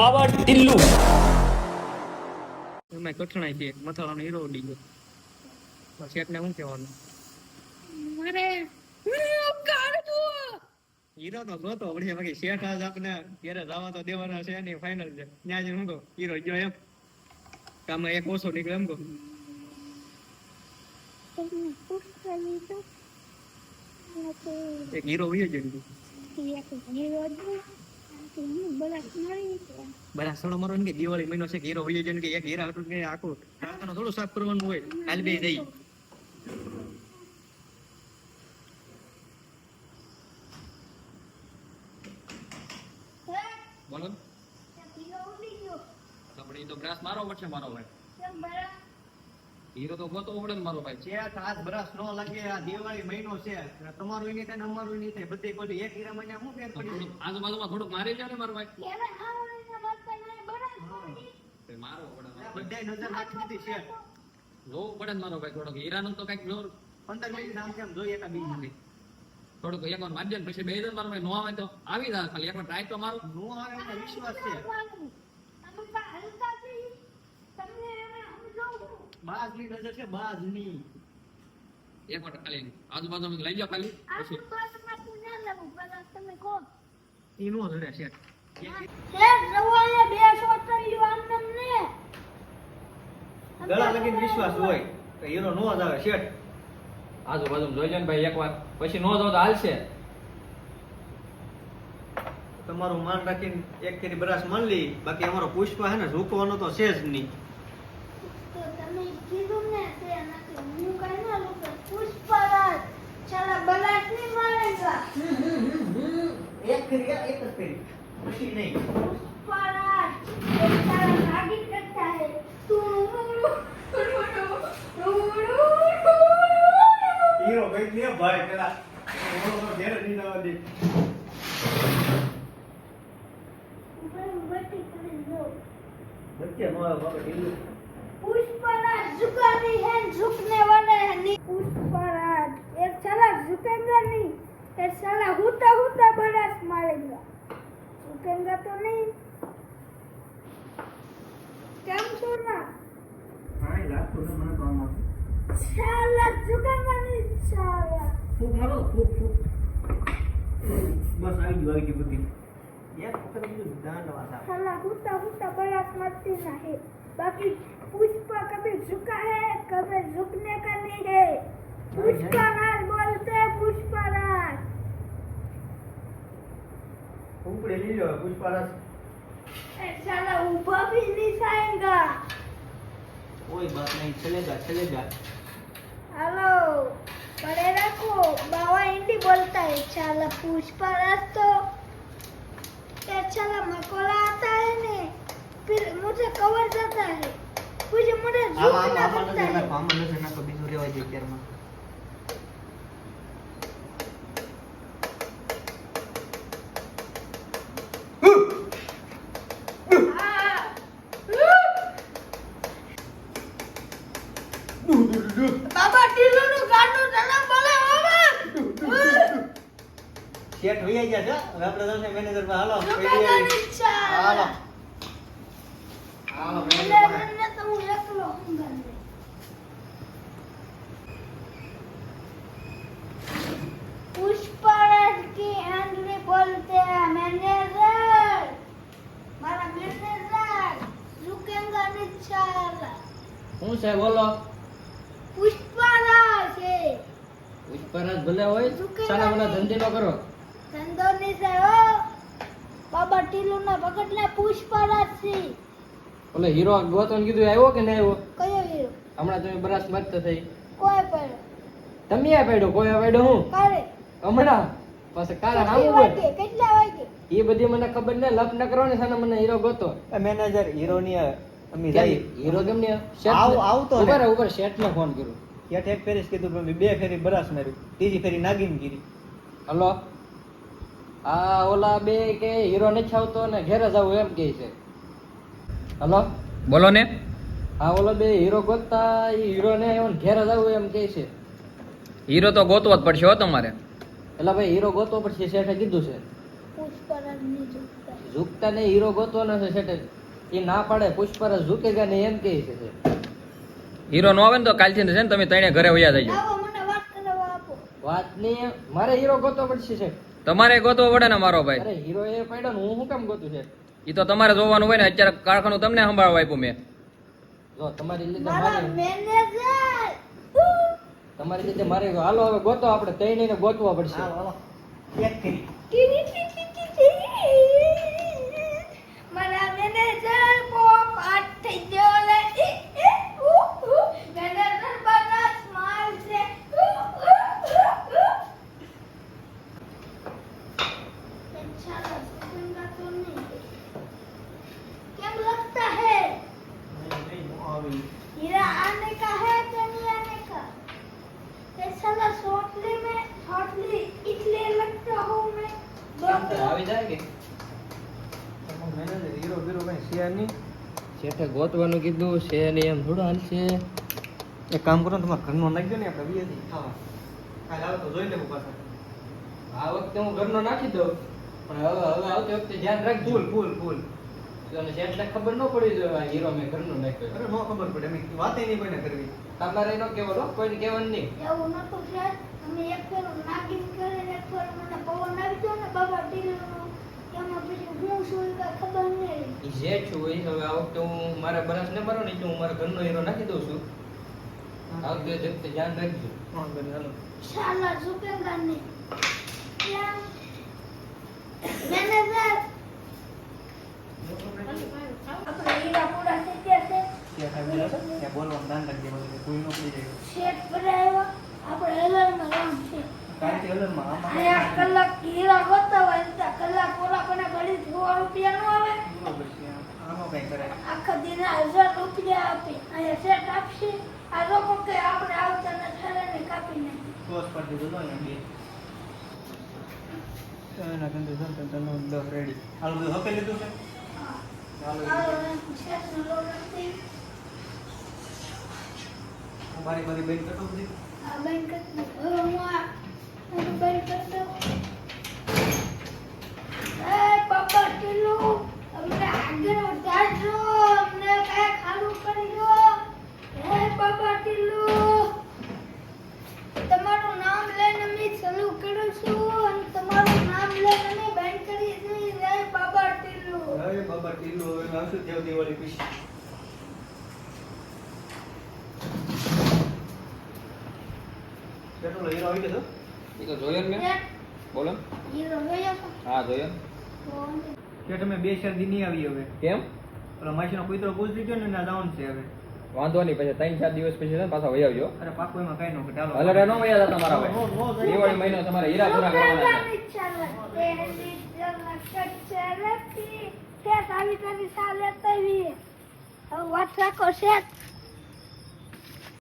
બાબા ટિલ્લુ. એમાં કઠણાઈ છે મથાળાનો હીરો ઉડી ગયો. શેઠને શું કહેવાનું? હીરો તો ગોતો વળી બાકી શેઠ આજ આપણે ઘેરે જવા તો દેવાના છે નહીં ફાઇનલ છે. ત્યાં જઈને હું હીરો ગયો એમ. કામમાં એક ઓછો નીકળે એમ કહું. એક હીરો વયો ગયો બધા સડો મારો ને કે દિવાળી મહિનો છે કે હીરો ગયો કે એક હીરા હતું કે આખું થોડું સાફ કરવાનું હોય કાલ બે જઈ બોલો. તો બ્રાસ મારો પડશે મારો ભાઈ. હીરો તો ગોતો પડે ને મારો ભાઈ. છે આજ બરસ નો લાગે આ દિવાળી મહિનો છે. તમારું એની થાય અમારું નહીં થાય. બધી કોઈ એક હીરા મહિના હું ફેર પડી આજુબાજુમાં થોડુંક મારી જાય ને મારો ભાઈ. મારો પડે મારો ભાઈ. બધાય નજર નાખી દીધી શેઠ જોવું પડે ને મારો ભાઈ થોડોક. હીરાનું તો કંઈક જોર. પંદર મિનિટ આમ છે જોઈએ એકા બીજ નથી થોડુંક એક વાર મારજે પછી બે જણ મારો ભાઈ. નો આવે તો આવી જાય ખાલી. એક વાર ટ્રાય તો મારો. નો આવે એનો વિશ્વાસ છે. બાજની નજર છે બાજની એક વાર ખાલી આજુબાજુ લઈ જાઓ ખાલી. પછી ઈ નો જડે ગળા લગીને વિશ્વાસ હોય તો હીરો નો જ આવે શેઠ. આજુબાજુ જોઈ ને ભાઈ એકવાર. પછી નો જો તો હાલશે. તમારું માન રાખીને એક ફેરી બરાસ માન લી બાકી અમારો પુષ્પ હે ને ઝૂકવાનો તો છે જ નહીં. એક ફેરી એક જ ફેરી પછી નહીં. હીરો કઈ લે ભાઈ પેલા. ઘેર નહીં આવવા દે. વચ્ચે નો બાબા ઢીલું. પુષ્પરાજ ઝુકાની હે ઝુકને વને ની પુષ્પરાજ એક સાલા ઝુકેંગા ની એ સાલા હુતા હુતા તો નહીં. મારતી ના बाकी पुष्प कभी झुका है कभी झुकने का नहीं है पुष्पराज बोलते हैं पुष्पराज ઉપડે લઈ લો પુષ્પારસ ए, साला ऊपर भी नहीं जाएगा કોઈ બાત નહીં ચલેગા ચલેગા हेलो बड़े रखो बाबा हिंदी बोलता है साला पुष्पराज तो क्या साला मकोला आता है ने फिर मुझे कवर जाता है मुझे मुझे આમાં झुकना આમાં पड़ता નજર है નાખો આમાં નજર નાખો બીજું રેવાય દે અત્યારમાં हाँ। બાબા ટીલું નું ગાંડું ચલા બોલે બાબા શેઠ વહી ગયા છે હવે આપણે જશે મેનેજર પર હાલો ઝુકેગા પેલી આવી. નહીં સાલા હાલો શું છે બોલો પુષ્પરાજ છે પુષ્પરાજ ભલે હોય સારા ભલા ધંધે નો કરો ધંધો નહીં સાહેબ બાબા ટીલુ ના પગટલા પુષ્પરાજ છે ઓલે હીરો ગોતન કીધું આવ્યો કે નહીં આવ્યો? કયો હીરો? હમણાં તમે બરાસ મત થઈ. કોઈ પડ્યો? તમે આ પડ્યો? કોઈ પડ્યો હું? કરે હમણાં? પછી કાલે આવું હોય કેટલા વાગે? એ બધી મને ખબર ને લપ ન કરો ને સાને મને હીરો ગોતો. મેનેજર હીરો ની અમી જાય હીરો કેમ ને આવ- આવતો ઉપર ઉપર શેઠ ને ફોન કર્યો. શેઠ એક ફેરીસ કીધું પણ બે ફેરી બરાસ માર્યું ત્રીજી ફેરી નાગીન ગીરી. હલો? આ ઓલા બે કે હીરો નથી આવતો ને ઘેરે જવું એમ કે છે. હલો? બોલો ને. હા ઓલો બે હીરો ગોતતા એ હીરો ને એમ જ જવું એમ કે છે. હીરો તો ગોતવો જ પડશે હો તમારે. એટલે ભાઈ હીરો ગોતવો પડશે શેઠે કીધું છે. ઝુકતા. ઝૂકતા ને હીરો ગોતવાનો છે શેઠે. એ ના પાડે પુષ્પરાજ ઝૂકેગા નહીં એમ કહે છે હીરો નો આવે ને તો કાલથી છે ને તમે ત્રણે ઘરે વયા જજો. આવો વાત કરવા વાત નહીં મારે હીરો ગોતવો પડશે છે તમારે ગોતવો પડે ને મારો ભાઈ. અરે હીરો એ પડ્યો ને હું શું કામ ગોતું છે એ તો તમારે જોવાનું હોય ને અત્યારે કારખાનું તમને સંભાળવા આપ્યું મેં. જો તમારી લીધે મારા મારે તમારી લીધે મારે હાલો હવે ગોતો આપણે તઈને ગોતવા પડશે. હાલો હાલો. એક કરી શેઠે ગોતવાનું કીધું, છે ને એમ થોડું હાલશે. એક કામ કરો તમારા ઘરનો નાખી દો ને, આપણે વીએ હા. કાલે આવે જોઈ લેવું પાછા. આ વખતે હું ઘરનો નાખી દઉં. પણ હવે હવે આવતી વખતે ધ્યાન રાખજો ભૂલ ભૂલ ફૂલ અને ખબર ન પડી આ હીરો મેં ઘરનું નાખ્યો. અરે નો ખબર પડે એમ વાતે નહીં કોઈને કરવી. તમારે એનો કેવો કોઈને કહેવાનું નહીં. એવું નતું ફ્રેન્ડ અમે એક ફેરો નાગિન કરે એક ફેરો મને પવન આવી ગયો ને બાબા ટીલનો એમાં પછી હું શું ખબર નહીં. જે છું એ હવે આ વખતે હું મારા બરસ ને મારો નહીં હું મારા ઘરનો હીરો નાખી દઉં છું. આવતી વખતે ધ્યાન રાખજો. શાલા ઝુકેગા નહીં બોલવાનું નો અહીંયા કલાક હીરા ગોતા પૂરા ઘડી સો રૂપિયા નો આવે હજાર રૂપિયા આપે અહીંયા શેઠ આપશે આ લોકો કે આપણે આવતા ને કાપી નાખી કરી દીધું અહીંયા બે એના જન તને દસ રેડી હાલ બધું હકે લીધું છે? મારી મારી બેન બધી કરતી આ બેન કરતો એ બાબા ટીલુ અમને આગળ વધારજો અમને કઈ ખાલું કરી દો હે બાબા ટીલુ તમારું નામ લઈને અમે ચાલુ કરું છું અને તમારું નામ લઈને અમે બેન કરી દઈએ હે બાબા ટીલુ હવે બાબા ટીલો હવે આવશું દેવ દિવાળી પછી પેટ્રોલ હીરો આવી ગયો એ તો જોયો ને બોલો. હીરો જોયો છો? હા જોયો કે તમે બે ચાર દી નહીં આવી હવે. કેમ? પેલા માસીનો કુતરો ગુજરી ગયો ને એના જવાનું છે હવે. વાંધો નહીં પછી ત્રણ ચાર દિવસ પછી પાછા વહી આવજો. અરે પાકો એમાં કઈ નો ઘટાડો. નો વહ્યા જતા મારા નો, નો, નો, ભાઈ દિવાળી મહિનો તમારે હીરા પૂરા કરવાના છે.